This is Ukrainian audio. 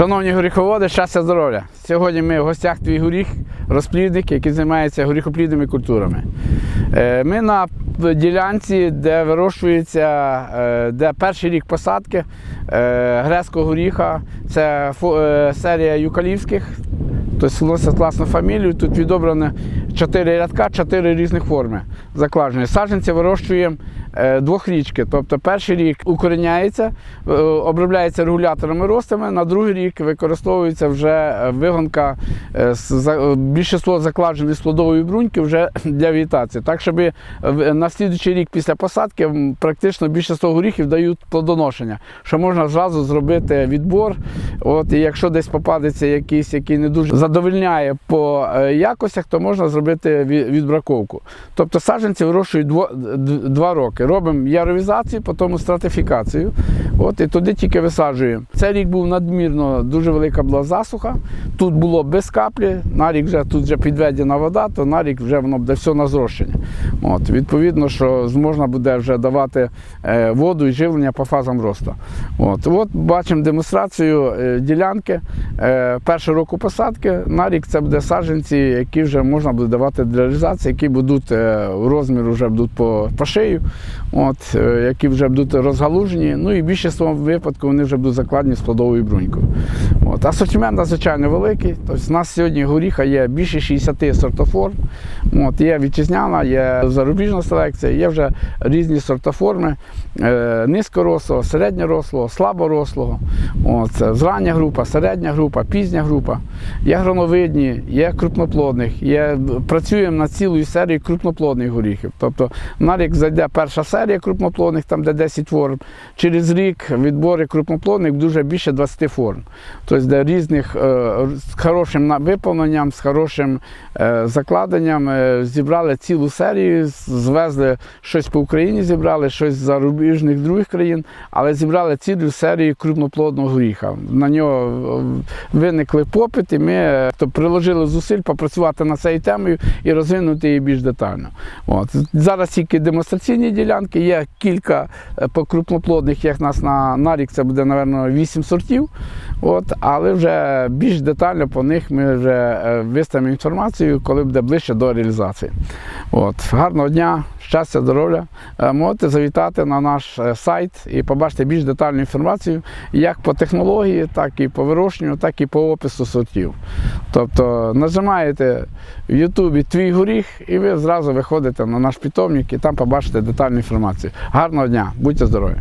Шановні горіховоди, щастя здоров'я! Сьогодні ми в гостях твій горіх, розплідник, який займається горіхоплідними культурами. Е, Ми на ділянці, де вирощується, е, де перший рік посадки е, грецького горіха, це серія юкалівських. Тобто класну фамілію. Тут відобрано чотири рядка, чотири різних форми закладені. Саджанці вирощуємо е, двохрічки. Тобто перший рік укореняється, е, обробляється регуляторами ростами, на другий рік використовується вже е, вигонка е, з за- е, більшість закладеної з плодової бруньки вже для вегетації. Так, щоб на слідуючий рік після посадки практично більшість горіхів дають плодоношення, що можна зразу зробити відбор. От, і якщо десь попадеться якийсь, який не дуже задовольняє по якостях, то можна зробити ві- відбраковку. Тобто саджанці вирощують два роки. Робимо яровізацію, потім стратифікацію. От, і туди тільки висаджуємо. Цей рік був надмірно, дуже велика була засуха. Тут було без каплі, на рік вже тут вже підведена вода, то на рік вже воно буде все на зрощення. От, відповідно, що можна буде вже давати е, воду і живлення по фазам росту. От, от бачимо демонстрацію е, ділянки е, першого року посадки. На рік це буде саджанці, які вже можна буде давати для реалізації, які будуть розміру вже будуть по, по шию, от, які вже будуть розгалужені. Ну і більшість випадку вони вже будуть закладені з плодовою брунькою. От. Асортимент надзвичайно великий. Тобто, у нас сьогодні горіха є більше 60 сортоформ. От, є вітчизняна, є зарубіжна селекція, є вже різні сортоформи е, низькорослого, середньорослого, слаборослого. От, зрання група, середня група, пізня група. Є гроновидні, є крупноплодних. Є, працюємо над цілою серією крупноплодних горіхів. Тобто на рік зайде перша серія крупноплодних, там де 10 форм. Через рік відбори крупноплодних дуже більше 20 форм. Тобто де різних е, з хорошим виповненням, з хорошим е, закладенням зібрали цілу серію, звезли щось по Україні, зібрали щось з зарубіжних других країн, але зібрали цілу серію крупноплодного горіха. На нього е, виникли попит, і ми е, то приложили зусиль попрацювати над цією темою і розвинути її більш детально. От. Зараз тільки демонстраційні ділянки, є кілька е, по крупноплодних, як нас на, на рік це буде, мабуть, 8 сортів. От, але вже більш детально по них ми вже виставимо інформацію, коли буде ближче до реалізації. От. Гарного дня, щастя, здоров'я. Е, Можете завітати на наш е, сайт і побачити більш детальну інформацію як по технології, так і по вирощенню, так і по опису сортів. Тобто нажимаєте в Ютубі твій горіх, і ви зразу виходите на наш питомник і там побачите детальну інформацію. Гарного дня, будьте здорові!